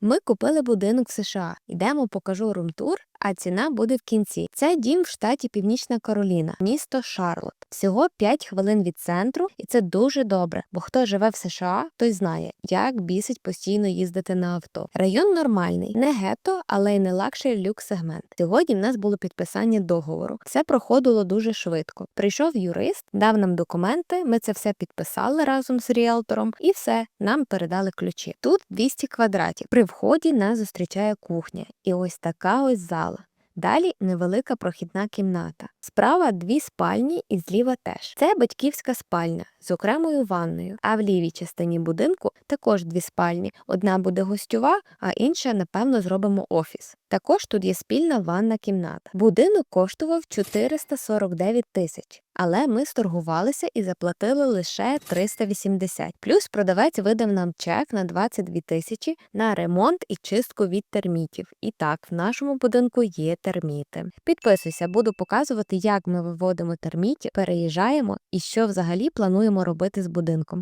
Ми купили будинок в США. Йдемо, покажу румтур, а ціна буде в кінці. Це дім в штаті Північна Кароліна, місто Шарлот. Всього 5 хвилин від центру, і це дуже добре, бо хто живе в США, той знає, як бісить постійно їздити на авто. Район нормальний, не гетто, але й не лакший люкс сегмент. Сьогодні в нас було підписання договору. Все проходило дуже швидко. Прийшов юрист, дав нам документи. Ми це все підписали разом з ріелтором, і все нам передали ключі. Тут 200 квадратів. При вході нас зустрічає кухня, і ось така ось зала. Далі невелика прохідна кімната. Справа дві спальні і зліва теж. Це батьківська спальня з окремою ванною, а в лівій частині будинку також дві спальні. Одна буде гостьова, а інша, напевно, зробимо офіс. Також тут є спільна ванна кімната. Будинок коштував 449 тисяч, але ми сторгувалися і заплатили лише 380. Плюс продавець видав нам чек на 22 тисячі на ремонт і чистку від термітів. І так, в нашому будинку є терміти. Підписуйся, буду показувати, як ми виводимо термітів, переїжджаємо і що взагалі плануємо робити з будинком.